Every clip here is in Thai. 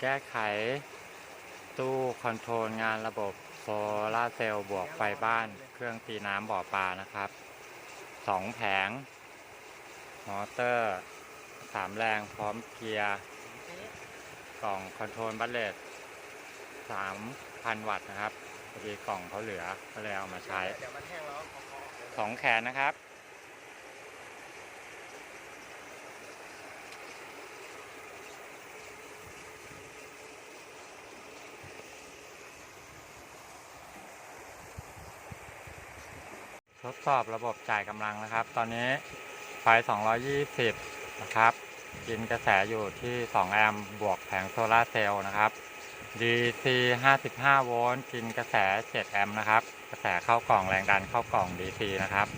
แก้ไข ตู้คอนโทรลงานระบบโซลาเซลล์บวกไฟบ้าน เครื่องตีน้ำบ่อปลานะครับสองแผง มอเตอร์สามแรงพร้อมเกียร์ กล่องคอนโทรลบัตเลตสามพันวัตต์นะครับพอดีกล่องเขาเหลือก็เลยเอามาใช้ขอขอสองแขนนะครับ ดสอบระบบจ่ายกำลังนะครับ ตอนนี้ไฟ 220 นะครับ กินกระแสอยู่ที่ 2 แอมป์บวกแผงโซลาเซลล์นะครับ DC 55 โวลต์กินกระแส 7 แอมป์นะครับ กระแสเข้ากล่องแรงดันเข้ากล่อง DC นะครับ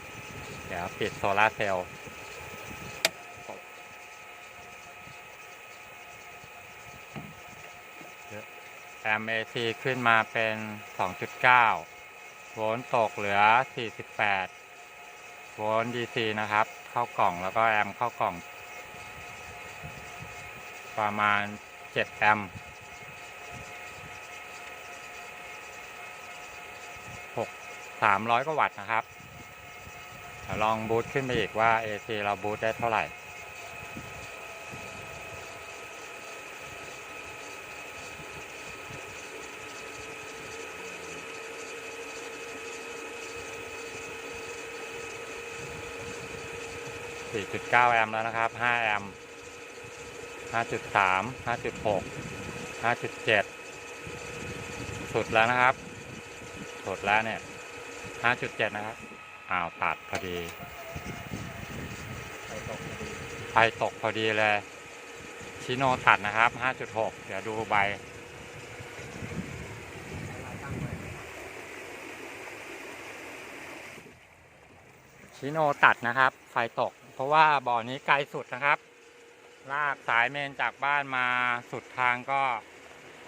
เดี๋ยวปิดโซลาเซลล์แอมป์ AC ขึ้นมาเป็น 2.9 โวลต์ตกเหลือ 48 โวลต์ DC นะครับ เข้ากล่องแล้วก็แอมป์เข้ากล่อง ประมาณ 7 แอมป์6 300 กว่าวัตต์นะครับลองบูตขึ้นไปอีกว่า AC เราบูตได้เท่าไหร่ 4.9 แอมป์แล้วนะครับ 5 แอมป์ 5.3 5.6 5.7 สุดแล้วนะครับ สุดแล้วเนี่ย 5.7 นะครับ อ้าวตัดพอดี ไฟตกพอดีเลย ชิโนตัดนะครับ 5.6 เดี๋ยวดูใบชิโนตัดนะครับ ไฟตก เพราะว่าบ่อนี้ไกลสุดนะครับ ลากสายเมนจากบ้านมาสุดทางก็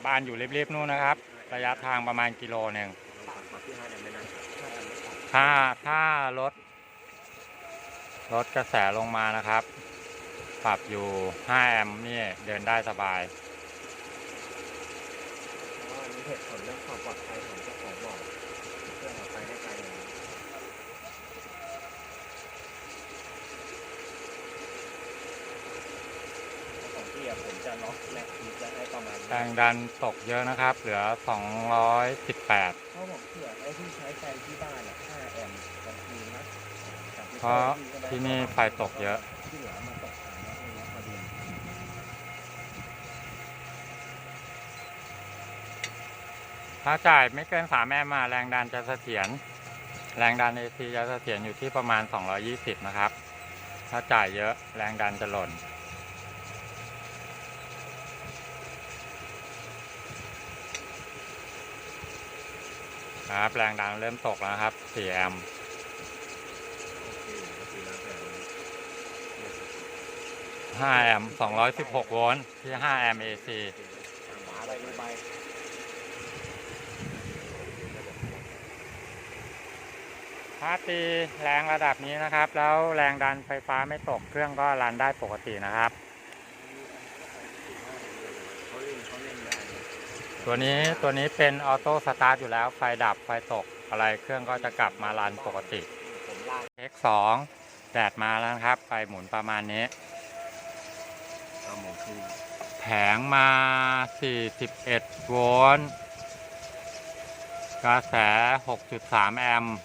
บ้านอยู่เริบๆนู่นนะครับ ระยะทางประมาณกิโลหนึ่งปรับปรับที่ห้าแอมป์ไม่นานห้ารถ้าถ้าลดกระแสลงมานะครับ ปรับอยู่ 5 แอมป์นี่เดินได้สบาย เหตุผลเรื่องความปลอดภัยของเจ้าของบ่อเพื่อออกไปให้ไกลอย่างนี้ ของพี่อะผมจะล็อกแม็กซ์จะให้ประมาณแรงดันตกเยอะนะครับ เหลือ 218 เพราะผมเผื่อไอ้ที่ใช้ไฟที่บ้านอะ5แอมป์กับทีนะกับเพราะที่นี่ไฟตกเยอะ ที่เหลือมาตกฐานแล้วตรงนี้พอดีถ้าจ่ายไม่เกิน 3แอมป์มาแรงดันจะเสถียร แรงดัน AC จะเสถียรอยู่ที่ประมาณ 220 นะครับ ถ้าจ่ายเยอะแรงดันจะหล่น ครับแรงดันเริ่มตกแล้วครับ4แอมป์5แอมป์216โวลต์ที่5แอมป์ AC หาอะไรดูใบถ้าตีแรงระดับนี้นะครับ แล้วแรงดันไฟฟ้าไม่ตกเครื่องก็รันได้ปกตินะครับ เขาเล่นเขาเล่นได้ ตัวนี้ตัวนี้เป็นออโต้สตาร์ทอยู่แล้ว ไฟดับไฟตกอะไรเครื่องก็จะกลับมารันปกติเทคสองแดดมาแล้วนะครับ ไฟหมุนประมาณนี้แผงมา 41 โวลต์กระแส 6.3 แอมป์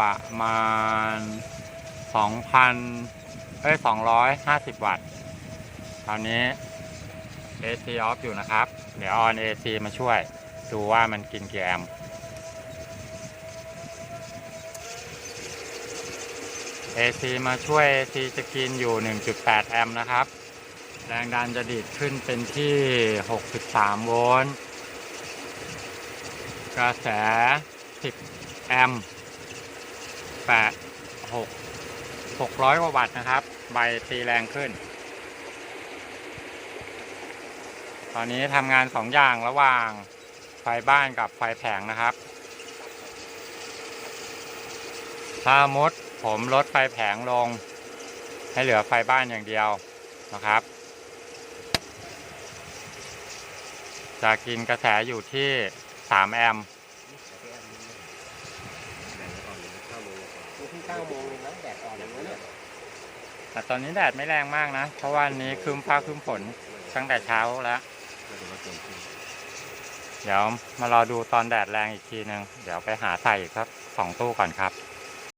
ประมาณ 2,000เอ้ย250 วัตต์ตอนนี้ AC off อยู่นะครับ เดี๋ยว on AC มาช่วย ดูว่ามันกินกี่แอมป์ AC มาช่วย AC จะกินอยู่ 1.8 แอมป์นะครับ แรงดันจะดีดขึ้นเป็นที่ 63 โวลต์ กระแส 10 แอมป์8 6 600 กว่าวัตต์นะครับ ใบตีแรงขึ้น ตอนนี้ทำงาน2องอย่างระหว่างไฟบ้านกับไฟแผงนะครับ ถ้ามดผมลดไฟแผงลง ให้เหลือไฟบ้านอย่างเดียวนะครับ จะกินกระแสอยู่ที่ 3 แอมป์แต่ตอนนี้แดดไม่แรงมากนะ เพราะว่าวันนี้ครึ้มฟ้าครึ้มฝนตั้งแต่เช้าแล้ว เดี๋ยวมารอดูตอนแดดแรงอีกทีนึง เดี๋ยวไปหาใส่อีกครับสองตู้ก่อนครับ